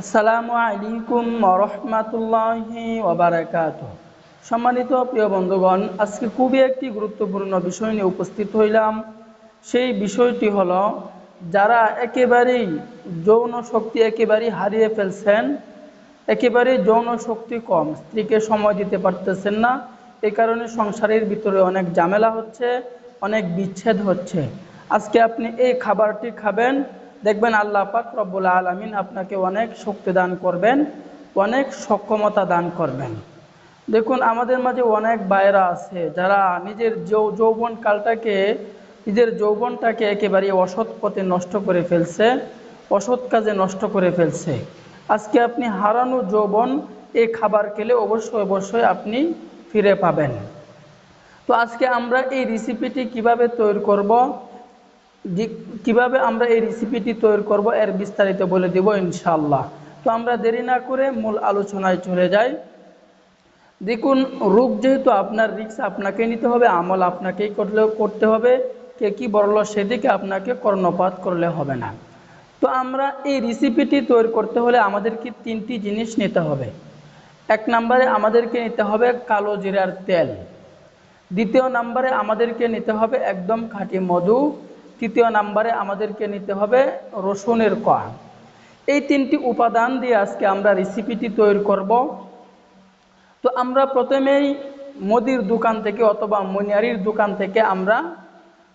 আসসালামু আলাইকুম রহমাতুল্লাহি ওবারাকাত সম্মানিত প্রিয় বন্ধুগণ, আজকে খুবই একটি গুরুত্বপূর্ণ বিষয় নিয়ে উপস্থিত হইলাম। সেই বিষয়টি হলো, যারা একেবারেই যৌন শক্তি একেবারেই হারিয়ে ফেলছেন, একেবারেই যৌন শক্তি কম, স্ত্রীকে সময় দিতে পারতেছেন না, এ কারণে সংসারের ভিতরে অনেক ঝামেলা হচ্ছে, অনেক বিচ্ছেদ হচ্ছে। আজকে আপনি এই খাবারটি খাবেন দেখবেন আল্লাহ পাক রব্বুল আলমিন আপনাকে অনেক শক্তি দান করবেন, অনেক সক্ষমতা দান করবেন। দেখুন, আমাদের মাঝে অনেক বাইরা আছে যারা নিজের যৌবন কালটাকে, নিজের যৌবনটাকে একেবারে অসৎ পথে নষ্ট করে ফেলছে, অসৎ কাজে নষ্ট করে ফেলছে। আজকে আপনি হারানো যৌবন এই খাবার খেলে অবশ্যই অবশ্যই আপনি ফিরে পাবেন। তো আজকে আমরা এই রেসিপিটি কীভাবে তৈরি করব? কীভাবে আমরা এই রেসিপিটি তৈরি করব, এর বিস্তারিত বলে দেব ইনশাল্লাহ তো আমরা দেরি না করে মূল আলোচনায় চলে যাই। দেখুন, রোগ যেহেতু আপনার রিক্স আপনাকে নিতে হবে, আমল আপনাকেই করলে, করতে হবে। কে কী বলল সেদিকে আপনাকে কর্ণপাত করলে হবে না। তো আমরা এই রেসিপিটি তৈরি করতে হলে আমাদেরকে তিনটি জিনিস নিতে হবে। এক নম্বরে আমাদেরকে নিতে হবে কালো জিরার তেল। দ্বিতীয় নম্বরে আমাদেরকে নিতে হবে একদম খাঁটি মধু। তৃতীয় নাম্বারে আমাদেরকে নিতে হবে রসুনের কোয়া এই তিনটি উপাদান দিয়ে আজকে আমরা রেসিপিটি তৈরি করব তো আমরা প্রথমেই মুদির দোকান থেকে অথবা মনিয়ারির দোকান থেকে আমরা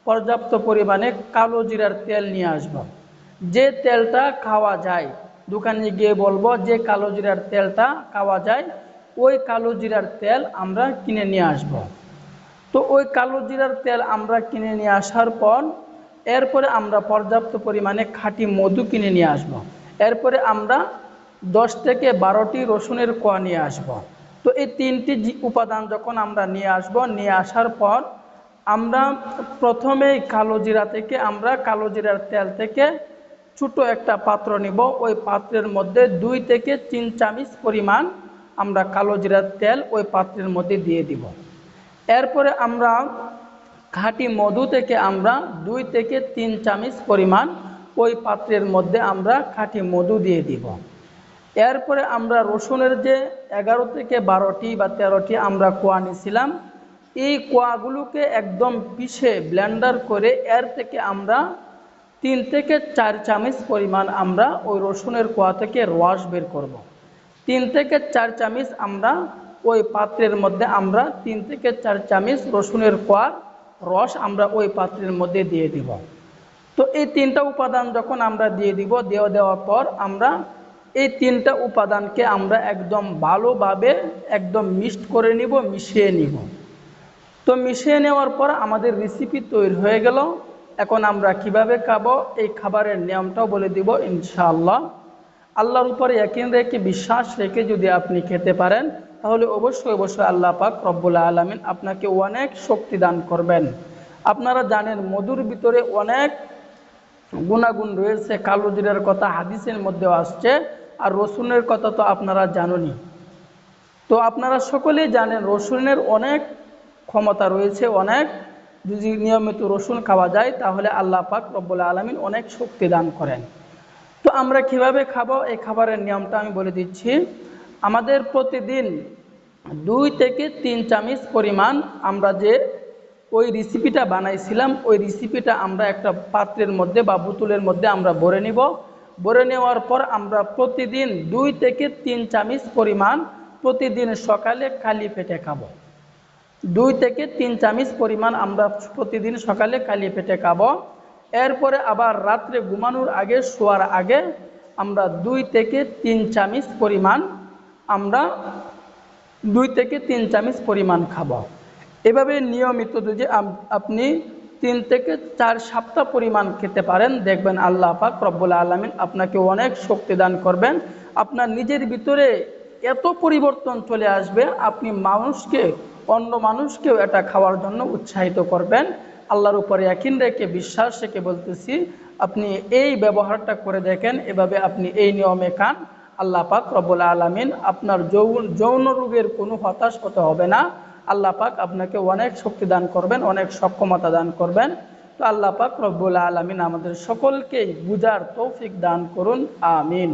পর্যাপ্ত পরিমাণে কালো জিরার তেল নিয়ে আসব। যে তেলটা খাওয়া যায়, দোকানে গিয়ে বলব যে কালো জিরার তেলটা খাওয়া যায়, ওই কালো জিরার তেল আমরা কিনে নিয়ে আসব। তো ওই কালো জিরার তেল আমরা কিনে নিয়ে আসার পর এরপরে আমরা পর্যাপ্ত পরিমাণে খাঁটি মধু কিনে নিয়ে আসব। এরপরে আমরা দশ থেকে বারোটি রসুনের কোয়া নিয়ে আসব। তো এই তিনটি উপাদান যখন আমরা নিয়ে আসব, নিয়ে আসার পর আমরা প্রথমেই কালো জিরা থেকে, আমরা কালো জিরার তেল থেকে ছোটো একটা পাত্র নিব ওই পাত্রের মধ্যে দুই থেকে তিন চামিচ পরিমাণ আমরা কালো জিরার তেল ওই পাত্রের মধ্যে দিয়ে দিব এরপরে আমরা খাঁটি মধু থেকে আমরা দুই থেকে তিন চামিচ পরিমাণ ওই পাত্রের মধ্যে আমরা খাঁটি মধু দিয়ে দিব এরপরে আমরা রসুনের যে এগারো থেকে বারোটি বা তেরোটি আমরা কোয়া নিয়েছিলাম, এই কোয়াগুলোকে একদম পিষে ব্লেন্ডার করে এর থেকে আমরা তিন থেকে চার চামিচ পরিমাণ আমরা ওই রসুনের কোয়া থেকে রস বের করব। তিন থেকে চার চামিচ আমরা ওই পাত্রের মধ্যে আমরা তিন থেকে চার চামিচ রসুনের কোয়া রস আমরা ওই পাত্রের মধ্যে দিয়ে দিব। তো এই তিনটা উপাদান যখন আমরা দিয়ে দিব দেওয়া দেওয়ার পর আমরা এই তিনটা উপাদানকে আমরা একদম ভালোভাবে একদম মিক্সড করে নিব, মিশিয়ে নিব। তো মিশিয়ে নেওয়ার পর আমাদের রেসিপি তৈরি হয়ে গেল। এখন আমরা কীভাবে খাব, এই খাবারের নিয়মটাও বলে দিব ইনশাআল্লাহ। আল্লাহর উপরে একিন রেখে, বিশ্বাস রেখে যদি আপনি খেতে পারেন তাহলে অবশ্যই অবশ্যই আল্লাহ পাক রব্বুল আলমিন আপনাকে অনেক শক্তি দান করবেন। আপনারা জানেন মধুর ভিতরে অনেক গুণাগুণ রয়েছে, কালো কথা হাদিসের মধ্যেও আসছে, আর রসুনের কথা তো আপনারা জানেনই। তো আপনারা সকলেই জানেন রসুনের অনেক ক্ষমতা রয়েছে, অনেক যদি নিয়মিত রসুন খাওয়া যায়, তাহলে আল্লাহ পাক রব্বুল আলমিন অনেক শক্তি দান করেন। তো আমরা কীভাবে খাব? এই খাবারের নিয়মটা আমি বলে দিচ্ছি। আমাদের প্রতিদিন দুই থেকে তিন চামিচ পরিমাণ আমরা যে ওই রেসিপিটা বানাইছিলাম, ওই রেসিপিটা আমরা একটা পাত্রের মধ্যে বা বোতলের মধ্যে আমরা ভরে নিব। ভরে নেওয়ার পর আমরা প্রতিদিন দুই থেকে তিন চামিচ পরিমাণ প্রতিদিন সকালে খালি পেটে খাব। দুই থেকে তিন চামিচ পরিমাণ আমরা প্রতিদিন সকালে খালি পেটে খাব। এরপরে আবার রাত্রে ঘুমানোর আগে, শোয়ার আগে আমরা দুই থেকে তিন চামিচ পরিমাণ আমরা দুই থেকে তিন চামিচ পরিমাণ খাব। এভাবে নিয়মিত যদি আপনি তিন থেকে চার সপ্তাহ পরিমাণ খেতে পারেন, দেখবেন আল্লাহ পাক রব্বুল আলমিন আপনাকে অনেক শক্তি দান করবেন। আপনার নিজের ভিতরে এত পরিবর্তন চলে আসবে, আপনি মানুষকে, অন্য মানুষকেও এটা খাওয়ার জন্য উৎসাহিত করবেন। আল্লাহর উপরে একিন রেখে বিশ্বাস রেখে বলতেছি, আপনি এই ব্যবহারটা করে দেখেন, এভাবে আপনি এই নিয়মে খান। আল্লাহ পাক রব্বুল আলমিন আপনার যৌন যৌন রোগের কোনো হতাশ হতে হবে না। আল্লাহ পাক আপনাকে অনেক শক্তি দান করবেন, অনেক সক্ষমতা দান করবেন। তো আল্লাহ পাক রব্বুল আলমিন আমাদের সকলকেই বুজার তৌফিক দান করুন, আমিন।